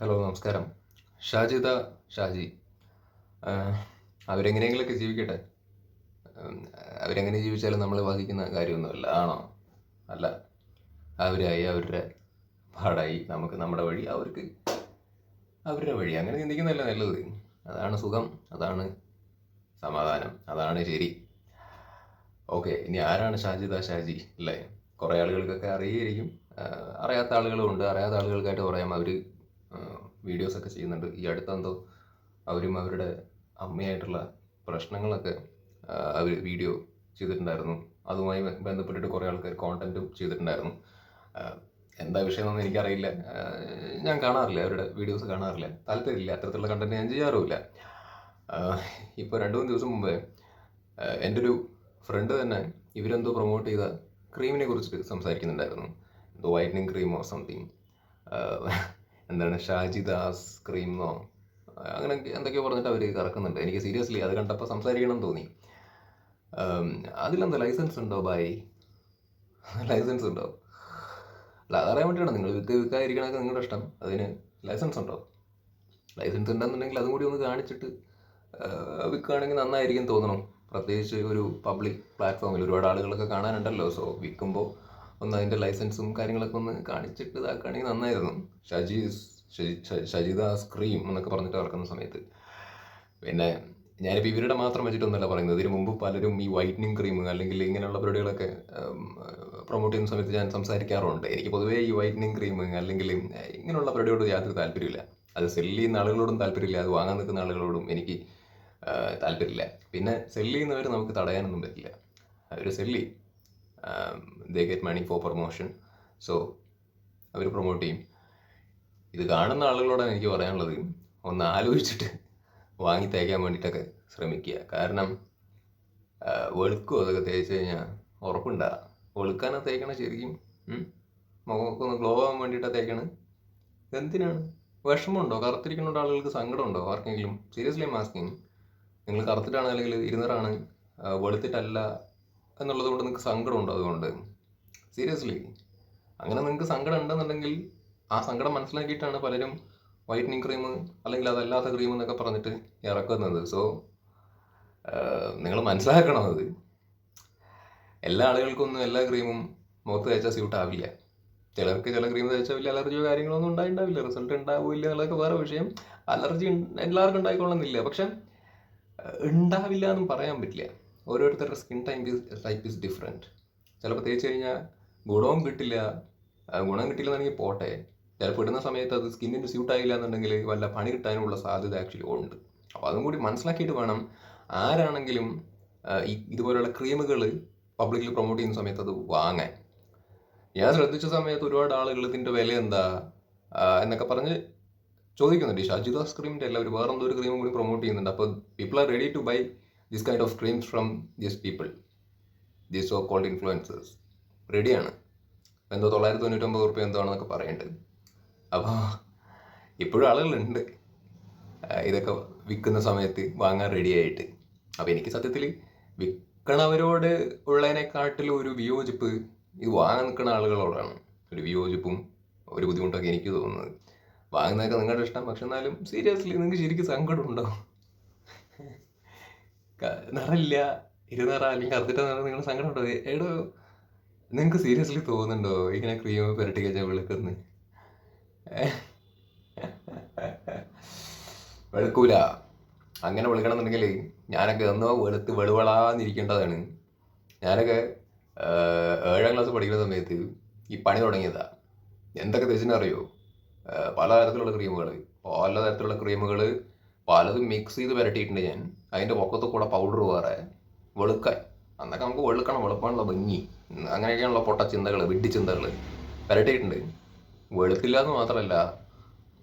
Hello നമസ്കാരം. ഷാജിദ ഷാജി. അവരെങ്ങനെയെങ്കിലൊക്കെ ജീവിക്കട്ടെ. അവരെങ്ങനെ ജീവിച്ചാലും നമ്മൾ ബാധിക്കുന്ന കാര്യമൊന്നുമല്ല. ആണോ? അല്ല. അവരായി അവരുടെ പാടായി നമുക്ക് നമ്മുടെ വഴി അവർക്ക് അവരുടെ വഴി. അങ്ങനെ ചിന്തിക്കുന്നതല്ല നല്ലത്. അതാണ് സുഖം അതാണ് സമാധാനം അതാണ് ശരി. ഓക്കെ ഇനി ആരാണ് ഷാജിദ ഷാജി? അല്ലേ? കുറേ ആളുകൾക്കൊക്കെ അറിയായിരിക്കും. അറിയാത്ത ആളുകളും ഉണ്ട്. അറിയാത്ത ആളുകൾക്കായിട്ട് പറയാം. അവർ വീഡിയോസൊക്കെ ചെയ്യുന്നുണ്ട്. ഈ അടുത്തെന്തോ അവരും അവരുടെ അമ്മയായിട്ടുള്ള പ്രശ്നങ്ങളൊക്കെ അവർ വീഡിയോ ചെയ്തിട്ടുണ്ടായിരുന്നു. അതുമായി ബന്ധപ്പെട്ടിട്ട് കുറേ ആൾക്കാർ കോണ്ടന്റും ചെയ്തിട്ടുണ്ടായിരുന്നു. എന്താ വിഷയം എന്നൊന്നും എനിക്കറിയില്ല ഞാൻ കാണാറില്ല അവരുടെ വീഡിയോസ് കാണാറില്ല. താല്പര്യമില്ല അത്തരത്തിലുള്ള കണ്ടന്റ് ഞാൻ ചെയ്യാറുമില്ല. ഇപ്പോൾ രണ്ട് മൂന്ന് ദിവസം മുമ്പേ എന്റെ ഒരു ഫ്രണ്ട് തന്നെ ഇവരെന്തോ പ്രൊമോട്ട് ചെയ്ത ക്രീമിനെ കുറിച്ചിട്ട് സംസാരിക്കുന്നുണ്ടായിരുന്നു. എന്തോ വൈറ്റനിങ് ക്രീമോ സംതിങ് എന്താണ് ക്രീം എന്നോ അങ്ങനെ എന്തൊക്കെയോ പറഞ്ഞിട്ട് അവർ കറക്കുന്നുണ്ട്. എനിക്ക് സീരിയസ്ലി അത് കണ്ടപ്പോൾ സംസാരിക്കണം തോന്നി. അതിലെന്താ ലൈസൻസ് ഉണ്ടോ ബായി ലൈസൻസ് ഉണ്ടോ? അല്ല അതറിയാൻ വേണ്ടിയാണ് നിങ്ങൾ വിൽക്ക് വിൽക്കാതിരിക്കണമൊക്കെ നിങ്ങളുടെ ഇഷ്ടം. അതിന് ലൈസൻസ് ഉണ്ടോ? ലൈസൻസ് ഉണ്ടെന്നുണ്ടെങ്കിൽ അതും കൂടി ഒന്ന് കാണിച്ചിട്ട് വിൽക്കുകയാണെങ്കിൽ നന്നായിരിക്കും തോന്നണം. പ്രത്യേകിച്ച് ഒരു പബ്ലിക് പ്ലാറ്റ്ഫോമിൽ ഒരുപാട് ആളുകളൊക്കെ കാണാനുണ്ടല്ലോ. സോ വിൽക്കുമ്പോൾ ഒന്ന് അതിന്റെ ലൈസൻസും കാര്യങ്ങളൊക്കെ ഒന്ന് കാണിച്ചിട്ട് ഇതാക്കുകയാണെങ്കിൽ നന്നായിരുന്നു. ഷജി- ഷജിത സ്ക്രീം എന്നൊക്കെ പറഞ്ഞിട്ട് ഇറക്കുന്ന സമയത്ത്. പിന്നെ ഞാനിപ്പോൾ ഇവരുടെ മാത്രം വെച്ചിട്ടൊന്നുമല്ല പറയുന്നത്. ഇതിന് മുമ്പ് പലരും ഈ വൈറ്റനിങ് ക്രീം അല്ലെങ്കിൽ ഇങ്ങനെയുള്ള പരിപാടികളൊക്കെ പ്രൊമോട്ട് ചെയ്യുന്ന സമയത്ത് ഞാൻ സംസാരിക്കാറുണ്ട്. എനിക്ക് പൊതുവേ ഈ വൈറ്റനിങ് ക്രീം അല്ലെങ്കിൽ ഇങ്ങനെയുള്ള പരിപാടിയോട് യാതൊരു താല്പര്യമില്ല അത് സെല്ല് ചെയ്യുന്ന ആളുകളോടും താല്പര്യമില്ല. അത് വാങ്ങാൻ നിൽക്കുന്ന ആളുകളോടും എനിക്ക് താല്പര്യമില്ല. പിന്നെ സെല്ല് ചെയ്യുന്നവർ നമുക്ക് തടയാനൊന്നും പറ്റില്ല. അവർ സെല്ല് ചെയ്യും. They get money for promotion so our promote ചെയ്യും. ഇത് കാണുന്ന ആളുകളോടാണ് എനിക്ക് പറയാനുള്ളത്. ഒന്ന് ആലോചിച്ചിട്ട് വാങ്ങി തേക്കാൻ വേണ്ടിയിട്ടൊക്കെ ശ്രമിക്കുക. കാരണം വെളുക്കും അതൊക്കെ തേച്ച് കഴിഞ്ഞാൽ ഉറപ്പുണ്ടാ. വെളുക്കാനാ തേക്കണേ ശരിക്കും? മുഖമൊക്കെ ഒന്ന് ഗ്ലോ ആവാൻ വേണ്ടിയിട്ടാണ് തേക്കണേ. എന്തിനാണ് വിഷമമുണ്ടോ? കറുത്തിരിക്കുന്നുണ്ടോ ആളുകൾക്ക് സങ്കടമുണ്ടോ? ആർക്കെങ്കിലും? സീരിയസ്ലി മാസ്കിങ് നിങ്ങൾ കറുത്തിട്ടാണ് അല്ലെങ്കിൽ ഇരുന്നറാണ് വെളുത്തിട്ടല്ല എന്നുള്ളത് കൊണ്ട് നിങ്ങൾക്ക് സങ്കടമുണ്ട് അതുകൊണ്ട്. സീരിയസ്ലി അങ്ങനെ നിങ്ങൾക്ക് സങ്കടം ഉണ്ടെന്നുണ്ടെങ്കിൽ ആ സങ്കടം മനസ്സിലാക്കിയിട്ടാണ് പലരും വൈറ്റനിങ് ക്രീം അല്ലെങ്കിൽ അതല്ലാത്ത ക്രീം എന്നൊക്കെ പറഞ്ഞിട്ട് ഇറക്കുന്നത്. സോ നിങ്ങൾ മനസ്സിലാക്കണം അത്. എല്ലാ ആളുകൾക്കൊന്നും എല്ലാ ക്രീമും മുഖത്ത് തേച്ചാൽ സ്യൂട്ട് ആവില്ല. ചിലർക്ക് ചില ക്രീം തേച്ചാൽ വലിയ അലർജിയോ കാര്യങ്ങളൊന്നും ഉണ്ടായിണ്ടാവില്ല. റിസൾട്ട് ഉണ്ടാവില്ല എന്നുള്ളതൊക്കെ വേറെ വിഷയം. അലർജി എല്ലാവർക്കും ഉണ്ടായിക്കൊള്ളുന്നില്ല പക്ഷെ ഉണ്ടാവില്ല എന്നും പറയാൻ പറ്റില്ല. ഓരോരുത്തരുടെ skin type type is different ചിലപ്പോൾ തേച്ച് കഴിഞ്ഞാൽ ഗുണവും കിട്ടില്ല ഗുണം കിട്ടില്ലെന്നാണെങ്കിൽ പോട്ടെ. ചിലപ്പോൾ ഇടുന്ന സമയത്ത് അത് സ്കിന്നിന് സ്യൂട്ട് ആയില്ല എന്നുണ്ടെങ്കിൽ വല്ല പണി കിട്ടാനുള്ള സാധ്യത ആക്ച്വലി ഉണ്ട്. അപ്പോൾ അതും കൂടി മനസ്സിലാക്കിയിട്ട് വേണം ആരാണെങ്കിലും ഈ ഇതുപോലുള്ള ക്രീമുകൾ പബ്ലിക്കിൽ പ്രൊമോട്ട് ചെയ്യുന്ന സമയത്ത് അത് വാങ്ങാൻ. ഞാൻ ശ്രദ്ധിച്ച സമയത്ത് ഒരുപാട് ആളുകൾ ഇതിന്റെ വില എന്താ എന്നൊക്കെ പറഞ്ഞ് ചോദിക്കുന്നുണ്ട്. ഈ ഷാജിദാസ് ക്രീമിന്റെ അല്ല ഒരു വേറെ എന്തോ ഒരു ക്രീമും കൂടി പ്രൊമോട്ട് ചെയ്യുന്നുണ്ട്. അപ്പോൾ people are ready to buy this kind of creams from this people these so called influencers റെഡിയാണ് എന്തോ തൊള്ളായിരത്തി തൊണ്ണൂറ്റൊമ്പത് റുപ്യ എന്തോ പറയുന്നുണ്ട് അപ്പോൾ ഇപ്പോഴും ആളുകളുണ്ട്. ഇതൊക്കെ വിൽക്കുന്ന സമയത്ത് വാങ്ങാൻ റെഡി ആയിട്ട് അപ്പോൾ എനിക്ക് സത്യത്തിൽ വിൽക്കണവരോട് ഉള്ളതിനെക്കാട്ടിലും ഒരു വിയോജിപ്പ് ഇത് വാങ്ങാൻ നിൽക്കുന്ന ആളുകളോടാണ്. ഒരു വിയോജിപ്പും ഒരു ബുദ്ധിമുട്ടൊക്കെ എനിക്ക് തോന്നുന്നത്. വാങ്ങുന്നതൊക്കെ നിങ്ങളുടെ ഇഷ്ടം. പക്ഷെ എന്നാലും സീരിയസ്ലി നിങ്ങൾക്ക് ശരിക്കും സങ്കടം ഉണ്ടാവും നിറമില്ല. ഇരുനിറ അല്ലെങ്കിൽ കറുത്തിട്ട നിറം നിങ്ങൾ സങ്കടം ഉണ്ടോ? എടോ നിങ്ങൾക്ക് സീരിയസ്ലി തോന്നുന്നുണ്ടോ ഇങ്ങനെ ക്രീം പുരട്ടി കഴിച്ചാൽ വെളുക്കുന്നു? വെളുക്കൂല. അങ്ങനെ വെളുക്കണം എന്നുണ്ടെങ്കിൽ ഞാനൊക്കെ എന്നോ വെളുത്ത് വെളുവളാന്നിരിക്കേണ്ടതാണ്. ഞാനൊക്കെ ഏഴാം ക്ലാസ് പഠിക്കുന്ന സമയത്ത് ഈ പണി തുടങ്ങിയതാ. എന്തൊക്കെ തേച്ചിനെ അറിയോ ആഹ്, പല തരത്തിലുള്ള ക്രീമുകൾ പല തരത്തിലുള്ള ക്രീമുകൾ പലതും മിക്സ് ചെയ്ത് പുരട്ടിയിട്ടുണ്ട് ഞാൻ. അതിന്റെ പൊക്കത്ത് കൂടെ പൗഡർ വേറെ. വെളുക്കാൻ അന്നൊക്കെ നമുക്ക് വെളുക്കണം വെളുപ്പാനുള്ള ഭംഗി. അങ്ങനെയൊക്കെയാണുള്ള പൊട്ട ചിന്തകൾ വിഡ്ഢി ചിന്തകൾ പുരട്ടിയിട്ടുണ്ട്. വെളുത്തില്ല എന്ന് മാത്രമല്ല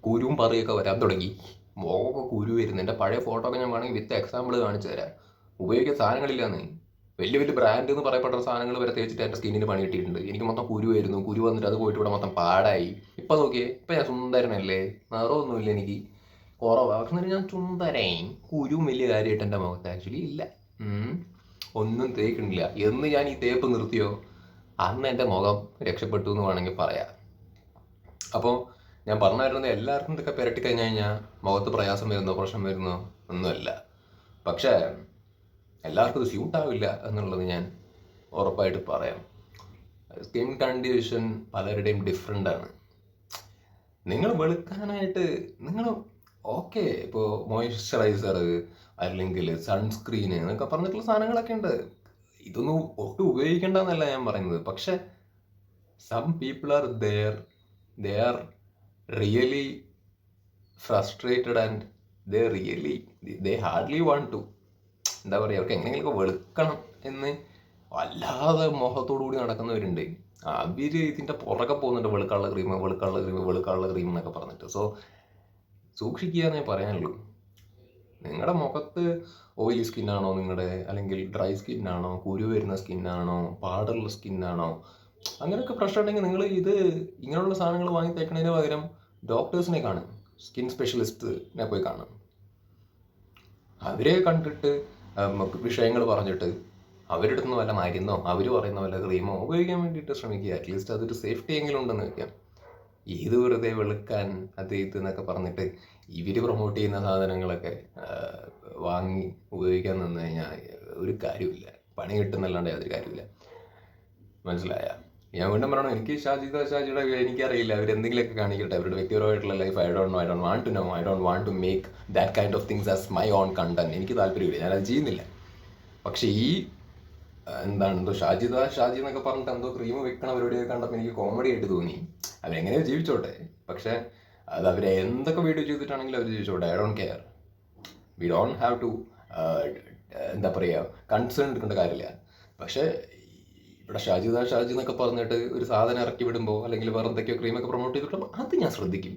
കുരുവും പറിയൊക്കെ വരാൻ തുടങ്ങി. മുഖമൊക്കെ കുരു വരുന്നു. എന്റെ പഴയ ഫോട്ടോ ഒക്കെ ഞാൻ വേണമെങ്കിൽ വിത്ത് എക്സാമ്പിൾ കാണിച്ചു തരാം. ഉപയോഗിക്കാൻ സാധനങ്ങളില്ലാന്ന്. വലിയ വലിയ ബ്രാൻഡ് എന്ന് പറയപ്പെട്ട സാധനങ്ങൾ വരെ തേച്ചിട്ട് എന്റെ സ്കിന്നിന് പണി കിട്ടിയിട്ടുണ്ട്. എനിക്ക് മൊത്തം കുരുവായിരുന്നു കുരു വന്നിട്ട് അത് പോയിട്ട് ഇവിടെ മൊത്തം പാടായി. ഇപ്പം നോക്കിയേ ഇപ്പം ഞാൻ സുന്ദരനല്ലേ? നിറമൊന്നുമില്ല എനിക്ക്. കുറവാണ് പക്ഷെ ഞാൻ സുന്ദരൻ കുരുവും വലിയ കാര്യമായിട്ട് എന്റെ മുഖത്ത് ആക്ച്വലി ഇല്ല. ഒന്നും തേക്കുന്നില്ല എന്ന് ഞാൻ ഈ തേപ്പ് നിർത്തിയോ? അന്ന് എന്റെ മുഖം രക്ഷപ്പെട്ടു എന്ന് വേണമെങ്കിൽ പറയാം. അപ്പോൾ ഞാൻ പറഞ്ഞു എല്ലാവർക്കും ഇതൊക്കെ പുരട്ടി കഴിഞ്ഞു കഴിഞ്ഞാൽ മുഖത്ത് പ്രയാസം വരുന്നോ പ്രശ്നം വരുന്നോ ഒന്നുമല്ല. പക്ഷേ എല്ലാവർക്കും ഇത് സ്യൂട്ടാവില്ല എന്നുള്ളത് ഞാൻ ഉറപ്പായിട്ട് പറയാം. സ്കിൻ കണ്ടീഷൻ പലരുടെയും ഡിഫറെന്റ് ആണ്. നിങ്ങൾ വെളുക്കാനായിട്ട് നിങ്ങൾ ഓക്കെ ഇപ്പോൾ മോയ്സ്ചറൈസർ അല്ലെങ്കിൽ സൺസ്ക്രീൻ എന്നൊക്കെ പറഞ്ഞിട്ടുള്ള സാധനങ്ങളൊക്കെ ഉണ്ട്. ഇതൊന്നും ഒട്ടും ഉപയോഗിക്കേണ്ടെന്നല്ല ഞാൻ പറയുന്നത്. പക്ഷെ some people are there they are really frustrated and they really they hardly want to. എന്താ പറയുക അവർക്ക് എങ്ങനെയെങ്കിലുമൊക്കെ വെളുക്കണം എന്ന് വല്ലാതെ മോഹത്തോടു കൂടി നടക്കുന്നവരുണ്ട്. അവർ ഇതിന്റെ പുറകെ പോകുന്നുണ്ട് വെളുക്കാനുള്ള ക്രീം വെളുക്കാനുള്ള ക്രീം വെളുക്കാനുള്ള ക്രീം എന്നൊക്കെ പറഞ്ഞിട്ട്. സോ സൂക്ഷിക്കുക എന്നേ പറയാനുള്ളൂ. നിങ്ങളുടെ മുഖത്ത് ഓയിലി സ്കിന്നാണോ നിങ്ങളുടെ അല്ലെങ്കിൽ ഡ്രൈ സ്കിന്നാണോ കുരു വരുന്ന സ്കിന്നാണോ പാടുള്ള സ്കിന്നാണോ അങ്ങനെയൊക്കെ പ്രശ്നം ഉണ്ടെങ്കിൽ നിങ്ങൾ ഇത് ഇങ്ങനെയുള്ള സാധനങ്ങൾ വാങ്ങി തേക്കുന്നതിന് പകരം ഡോക്ടേഴ്സിനെ കാണും. സ്കിൻ സ്പെഷ്യലിസ്റ്റിനെ പോയി കാണും. അവരെ കണ്ടിട്ട് വിഷയങ്ങൾ പറഞ്ഞിട്ട് അവരുടെ നിന്ന് വല്ല മരുന്നോ അവർ പറയുന്ന വല്ല ക്രീമോ ഉപയോഗിക്കാൻ വേണ്ടിയിട്ട് ശ്രമിക്കുക. അറ്റ്ലീസ്റ്റ് അതൊരു സേഫ്റ്റി എങ്കിലും ഉണ്ടെന്ന് വെക്കാം ഇത് വെറുതെ വെളുക്കാൻ അത് ഇത് എന്നൊക്കെ പറഞ്ഞിട്ട് ഇവർ പ്രൊമോട്ട് ചെയ്യുന്ന സാധനങ്ങളൊക്കെ വാങ്ങി ഉപയോഗിക്കാൻ നിന്ന് കഴിഞ്ഞാൽ ഒരു കാര്യമില്ല പണി കിട്ടുന്നല്ലാണ്ട് യാതൊരു കാര്യമില്ല മനസ്സിലായ? ഞാൻ വീണ്ടും പറയണം എനിക്ക് ഷാജിദ ഷാജിയുടെ എനിക്കറിയില്ല. അവർ എന്തെങ്കിലുമൊക്കെ കാണിക്കട്ടെ. അവരുടെ വ്യക്തിപരമായിട്ടുള്ള life I don't I don't want to know I don't want to make that kind of things as my own content എനിക്ക് താല്പര്യമില്ല. ഞാനത് ചെയ്യുന്നില്ല. പക്ഷേ ഈ എന്താണ് എന്തോ ഷാജിദ ഷാജി എന്നൊക്കെ പറഞ്ഞിട്ട് എന്തോ ക്രീം വെക്കണ പരിപാടിയൊക്കെ കണ്ടപ്പോൾ എനിക്ക് കോമഡി ആയിട്ട് തോന്നി. അവരെങ്ങനെയോ ജീവിച്ചോട്ടെ? പക്ഷേ അത് അവരെ എന്തൊക്കെ വീഡിയോ ചെയ്തിട്ടാണെങ്കിലും അവർ ജീവിച്ചോട്ടെ? I don't care we don't have to എന്താ പറയുക കൺസേൺ എടുക്കേണ്ട കാര്യമില്ല. പക്ഷേ ഇവിടെ ഷാജിദ ഷാജി എന്നൊക്കെ പറഞ്ഞിട്ട് ഒരു സാധനം ഇറക്കി വിടുമ്പോൾ അല്ലെങ്കിൽ വേറെ എന്തൊക്കെയോ ക്രീമൊക്കെ പ്രൊമോട്ട് ചെയ്തിട്ടുമ്പോൾ അത് ഞാൻ ശ്രദ്ധിക്കും.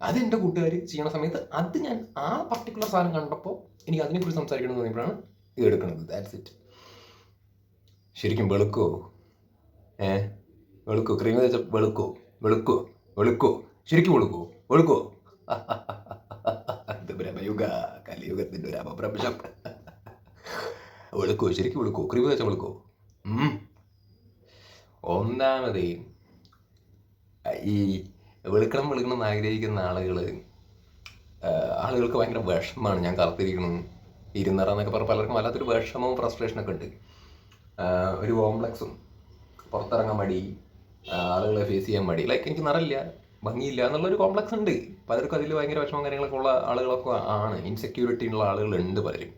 അത് എന്റെ കൂട്ടുകാർ ചെയ്യണ സമയത്ത് അത് ഞാൻ ആ പർട്ടിക്കുലർ സാധനം കണ്ടപ്പോൾ എനിക്ക് അതിനെക്കുറിച്ച് സംസാരിക്കണം എന്ന് തോന്നിയപ്പോഴാണ് ഇത് എടുക്കുന്നത്. ദാറ്റ്സ് ഇറ്റ് ശരിക്കും വെളുക്കോ ഏ വെളുക്കോ ക്രീം വെച്ച വെളുക്കോ വെളുക്കോ വെളുക്കോ ശരിക്കും വെളുക്കോ വെളുക്കോ. ഇത് ബ്രഹ്മയുഗ കലിയുഗത്തിന്റെ ഒരു അപഭ്രംശം. വെളുക്കോ ശരിക്കും വെളുക്കോ ക്രീം വെച്ചാൽ വെളുക്കോ. ഒന്നാമത് ഈ വെളുക്കണം വെളുക്കണം എന്ന് ആഗ്രഹിക്കുന്ന ആളുകൾ ആളുകൾക്ക് ഭയങ്കര വിഷമമാണ്. ഞാൻ കറുത്തിരിക്കണം ഇരുന്നറ എന്നൊക്കെ പറഞ്ഞ പലർക്കും വല്ലാത്തൊരു വിഷമവും ഫ്രസ്ട്രേഷനൊക്കെ ഉണ്ട്. ഒരു കോംപ്ലക്സും പുറത്തിറങ്ങാൻ മടി ആളുകളെ ഫേസ് ചെയ്യാൻ മടി. ലൈക്ക് എനിക്ക് നിറയില്ല ഭംഗിയില്ല എന്നുള്ളൊരു കോംപ്ലക്സ് ഉണ്ട്. പലർക്കും അതിൽ ഭയങ്കര വിഷമം കാര്യങ്ങളൊക്കെ ഉള്ള ആളുകളൊക്കെ ആണ്. ഇൻസെക്യൂരിറ്റി ഉള്ള ആളുകൾ ഉണ്ട് പലരും.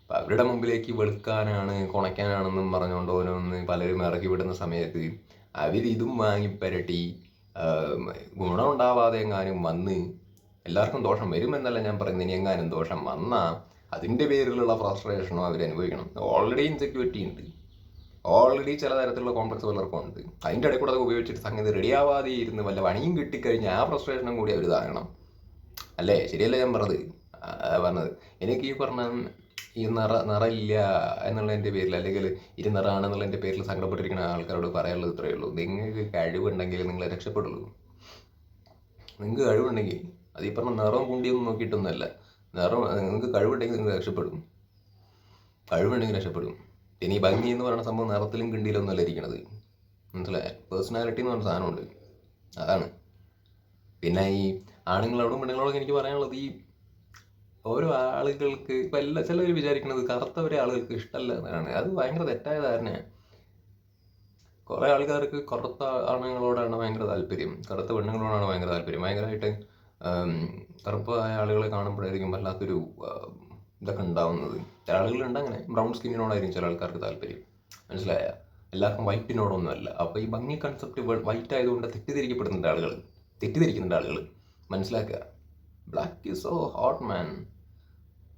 അപ്പം അവരുടെ മുമ്പിലേക്ക് വെളുക്കാനാണ് കുണയ്ക്കാനാണെന്നും പറഞ്ഞുകൊണ്ട് ഓരോന്ന് പലരും ഇറക്കി വിടുന്ന സമയത്ത് അവരിതും വാങ്ങി ഗുണമുണ്ടാവാതെ എങ്ങാനും വന്ന് എല്ലാവർക്കും ദോഷം വരുമെന്നല്ല ഞാൻ പറയുന്നത് എങ്ങാനും ദോഷം വന്നാൽ അതിന്റെ പേരിലുള്ള ഫ്രസ്ട്രേഷനോ അവർ ഓൾറെഡി ഇൻസെക്യൂരിറ്റി ഉണ്ട്. ഓൾറെഡി ചില തരത്തിലുള്ള കോംപ്ലക്സ് പലർക്കും ഉണ്ട് അതിന്റെ ഇടയിൽ കൂടെ അത് ഉപയോഗിച്ചിട്ട് സംഗതി റെഡിയാവാതെ ഇരുന്ന് വല്ല പണിയും കിട്ടിക്കഴിഞ്ഞാൽ ആ ഫ്രസ്ട്രേഷനും കൂടി അവർ താങ്ങണം അല്ലേ? ശരിയല്ലേ ഞാൻ പറഞ്ഞത്? പറഞ്ഞത്. എനിക്ക് ഈ പറഞ്ഞ ഈ നിറ നിറയില്ല എന്നുള്ളതിന്റെ പേരിൽ അല്ലെങ്കിൽ ഇരു നിറാണെന്നുള്ളതിന്റെ പേരിൽ സങ്കടപ്പെട്ടിരിക്കുന്ന ആൾക്കാരോട് പറയാനുള്ളത് ഇത്രയേ ഉള്ളൂ. നിങ്ങൾക്ക് കഴിവുണ്ടെങ്കിൽ നിങ്ങളെ രക്ഷപ്പെടുള്ളൂ. നിങ്ങൾക്ക് കഴിവുണ്ടെങ്കിൽ അത് ഈ പറഞ്ഞ നിറവും കുണ്ടിയൊന്നും നോക്കിയിട്ടൊന്നുമല്ല. നിറം നിങ്ങൾക്ക് കഴിവുണ്ടെങ്കിൽ നിങ്ങൾ രക്ഷപ്പെടും. കഴിവുണ്ടെങ്കിൽ രക്ഷപ്പെടും. ഈ ഭംഗി എന്ന് പറയുന്ന സംഭവം നിറത്തിലും കിണ്ടിയിലും അല്ല ഇരിക്കണത്. മനസ്സിലായ? പേഴ്സണാലിറ്റി എന്ന് പറഞ്ഞ സാധനമുണ്ട്. അതാണ്. പിന്നെ ഈ ആണുങ്ങളോടും പെണ്ണുങ്ങളോടും എനിക്ക് പറയാനുള്ളത് ഈ ഓരോ ആളുകൾക്ക് ഇപ്പം എല്ലാ ചിലർ വിചാരിക്കുന്നത് കറുത്തവരെ ആളുകൾക്ക് ഇഷ്ടമല്ല എന്നാണ്. അത് ഭയങ്കര തെറ്റായ ധാരണയാണ് കുറേ ആൾക്കാർക്ക് കറുത്ത ആണുങ്ങളോടാണ് ഭയങ്കര താല്പര്യം. കറുത്ത പെണ്ണുങ്ങളോടാണ് ഭയങ്കര താല്പര്യം. ഭയങ്കരമായിട്ട് കറുപ്പായ ആളുകളെ കാണുമ്പോഴായിരിക്കും വല്ലാത്തൊരു ഇതൊക്കെ ഉണ്ടാവുന്നത്. ചില ആളുകളുണ്ട് അങ്ങനെ. ബ്രൗൺ സ്കിന്നിനോടായിരിക്കും ചില ആൾക്കാർക്ക് താല്പര്യം. മനസ്സിലായ? എല്ലാവർക്കും വൈറ്റിനോടൊന്നുമല്ല അപ്പോൾ ഈ ഭംഗി കൺസെപ്റ്റ് വൈറ്റ് ആയതുകൊണ്ട് തെറ്റിദ്ധരിക്കപ്പെടുന്നുണ്ട് ആളുകൾ തെറ്റിദ്ധരിക്കുന്നുണ്ട് ആളുകൾ മനസ്സിലാക്കുക? Black is so hot man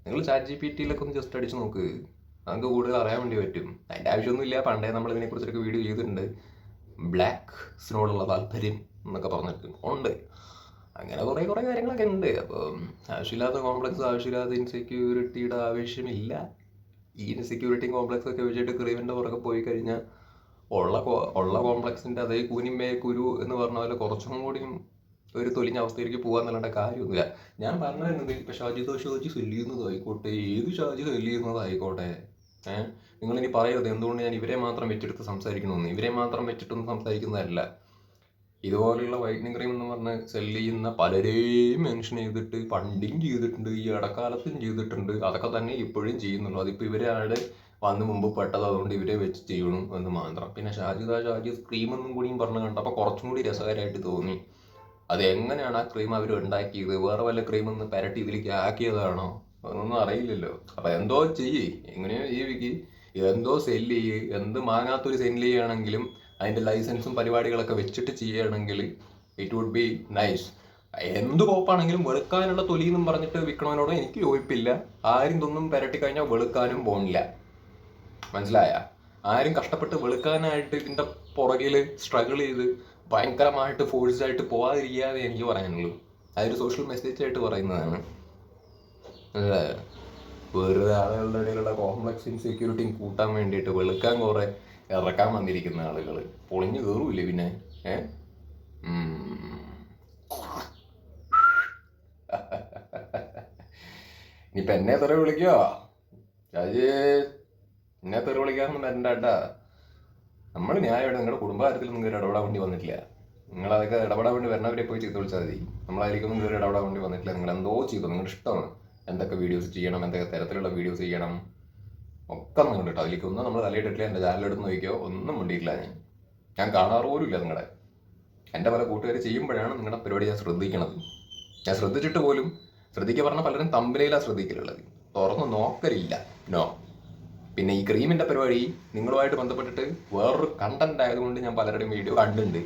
നിങ്ങൾ ചാറ്റ് ജി പി ടിയിലൊക്കെ ഒന്ന് ജസ്റ്റ് അടിച്ച് നോക്ക്. നമുക്ക് കൂടുതൽ അറിയാൻ വേണ്ടി പറ്റും. അതിന്റെ ആവശ്യമൊന്നുമില്ല. പണ്ടേ നമ്മൾ ഇതിനെക്കുറിച്ചൊക്കെ വീഡിയോ ചെയ്തിട്ടുണ്ട്. ബ്ലാക്ക്സിനോടുള്ള താല്പര്യം എന്നൊക്കെ പറഞ്ഞിട്ട് ഉണ്ട്. അങ്ങനെ കുറേ കുറേ കാര്യങ്ങളൊക്കെ ഉണ്ട്. അപ്പം ആവശ്യമില്ലാത്ത കോംപ്ലക്സ് ആവശ്യമില്ലാത്ത ഇൻസെക്യൂരിറ്റിയുടെ ആവശ്യമില്ല. ഈ ഇൻസെക്യൂരിറ്റി കോംപ്ലക്സ് ഒക്കെ വെച്ചിട്ട് ക്രീമിന്റെ പുറകെ പോയി കഴിഞ്ഞാൽ ഉള്ള ഉള്ള കോംപ്ലക്സിന്റെ അതേ കൂനിമേ കുരു എന്ന് പറഞ്ഞ പോലെ കുറച്ചും കൂടിയും ഒരു തൊലിഞ്ഞ അവസ്ഥയിലേക്ക് പോകാന്നുള്ള കാര്യമൊന്നുമില്ല. ഞാൻ പറഞ്ഞിരുന്നത് ഇപ്പൊ ഷാജിദോ ഷോജി സെല്ല് ചെയ്യുന്നതായിക്കോട്ടെ. ഏത് ഷാജി സെല്ല് ചെയ്യുന്നതായിക്കോട്ടെ? ഏഹ് നിങ്ങളിനി പറയരുത് എന്തുകൊണ്ട് ഞാൻ ഇവരെ മാത്രം വെച്ചെടുത്ത് സംസാരിക്കണമെന്ന് ഇവരെ മാത്രം വെച്ചിട്ടൊന്നും സംസാരിക്കുന്നതല്ല. ഇതുപോലെയുള്ള വൈറ്റനിങ് ക്രീം എന്ന് പറഞ്ഞ് സെൽ ചെയ്യുന്ന പലരെയും മെൻഷൻ ചെയ്തിട്ട് പണ്ടും ചെയ്തിട്ടുണ്ട് ഈ ഇടക്കാലത്തും ചെയ്തിട്ടുണ്ട്. അതൊക്കെ തന്നെ ഇപ്പോഴും ചെയ്യുന്നുള്ളൂ. അതിപ്പോൾ ഇവരാണ് വന്ന് മുമ്പ് പെട്ടത് അതുകൊണ്ട് ഇവരെ വെച്ച് ചെയ്യണം എന്ന് മാത്രം. പിന്നെ ഷാജിദ ഷാജി ക്രീം എന്നും കൂടിയും പറഞ്ഞ് കണ്ടപ്പോൾ കുറച്ചും കൂടി രസകരമായിട്ട് തോന്നി. അത് എങ്ങനെയാണ് ആ ക്രീം അവർ ഉണ്ടാക്കിയത്? വേറെ വല്ല ക്രീം ഒന്ന് പെരട്ടി ഇതിലേക്ക് ആക്കിയതാണോ? അതൊന്നും അറിയില്ലല്ലോ. അപ്പൊ എന്തോ ചെയ്യ്. എങ്ങനെയോ ജീവിക്ക് എന്തോ സെല്ല് ചെയ്യ്. എന്ത് മാങ്ങാത്തൊരു സെല്ല് ചെയ്യുകയാണെങ്കിലും അതിന്റെ ലൈസൻസും പരിപാടികളൊക്കെ വെച്ചിട്ട് ചെയ്യുകയാണെങ്കിൽ ഇറ്റ് വുഡ് ബി നൈസ് എന്ത് കോപ്പാണെങ്കിലും വെളുക്കാനുള്ള തൊലി എന്നും പറഞ്ഞിട്ട് വിൽക്കണവനോട് എനിക്ക് യോജിപ്പില്ല. ആരും ഇതൊന്നും പെരട്ടി കഴിഞ്ഞാൽ വെളുക്കാനും പോണില്ല. മനസ്സിലായ? ആരും കഷ്ടപ്പെട്ട് വെളുക്കാനായിട്ട് ഇതിന്റെ പുറകിൽ സ്ട്രഗിൾ ചെയ്ത് ഭയങ്കരമായിട്ട് ഫോഴ്സ് ആയിട്ട് പോവാതിരിക്കാതെ എനിക്ക് പറയാനുള്ളൂ. അതൊരു സോഷ്യൽ മെസ്സേജ് ആയിട്ട് പറയുന്നതാണ്. മനസ്സിലായോ? വെറുതെ ആളുകളുടെ ഇടയിലുള്ള കോംപ്ലക്സ് ഇൻസെക്യൂരിറ്റിയും കൂട്ടാൻ വേണ്ടിയിട്ട് വെളുക്കാൻ കുറെ ഇറക്കാൻ വന്നിരിക്കുന്ന ആളുകൾ പൊളിഞ്ഞു കേറൂല്ലേ പിന്നെ? ഏ? ഇനിയിപ്പ എന്നെ തെറി വിളിക്കോ? എന്നെ തെറി വിളിക്കാനൊന്നും വരണ്ടാട്ടാ നമ്മൾ ന്യായമായിട്ട് നിങ്ങളുടെ കുടുംബകാര്യത്തിൽ നിങ്ങൾക്ക് ഇടപെടാൻ വേണ്ടി വന്നിട്ടില്ല. നിങ്ങൾ അതൊക്കെ ഇടപെടാൻ വേണ്ടി വരണവരെ പോയി ചെയ്ത് വിളിച്ചാൽ മതി. നമ്മളായിരിക്കും കയറി ഇടപെടാൻ വേണ്ടി വന്നിട്ടില്ല. നിങ്ങൾ എന്തോ ചെയ്തു. നിങ്ങളുടെ ഇഷ്ടമാണ്. എന്തൊക്കെ വീഡിയോസ് ചെയ്യണം? എന്തൊക്കെ തരത്തിലുള്ള വീഡിയോസ് ചെയ്യണം? ഒക്കെ ഒന്നും കേട്ടോ. അതിലേക്ക് ഒന്നും നമ്മൾ തലയിട്ടിട്ടില്ല എന്റെ ചാനലെടുത്ത് നോക്കിയോ ഒന്നും മുണ്ടിയിട്ടില്ല ഞാൻ. ഞാൻ കാണാറ് പോലും ഇല്ല നിങ്ങളുടെ എന്റെ പല കൂട്ടുകാർ ചെയ്യുമ്പോഴാണ് നിങ്ങളുടെ പരിപാടി ഞാൻ ശ്രദ്ധിക്കണത്. ഞാൻ ശ്രദ്ധിച്ചിട്ട് പോലും ശ്രദ്ധിക്കുക പറഞ്ഞാൽ പലരും തമ്പനയിലാണ് ശ്രദ്ധിക്കലുള്ളത്. തുറന്ന് നോക്കലില്ല. നോ പിന്നെ ഈ ക്രീമിന്റെ പരിപാടി നിങ്ങളുമായിട്ട് ബന്ധപ്പെട്ടിട്ട് വേറൊരു കണ്ടന്റ് ആയതുകൊണ്ട് ഞാൻ പലരുടെയും വീഡിയോ കണ്ടിട്ടുണ്ട്.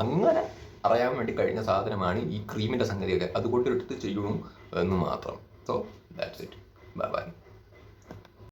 അങ്ങനെ അറിയാൻ വേണ്ടി കഴിഞ്ഞ സാധനമാണ് ഈ ക്രീമിന്റെ സംഗതിയൊക്കെ. അതുകൊണ്ട് എടുത്ത് ചെയ്യണം എന്ന് മാത്രം. So that's it bye bye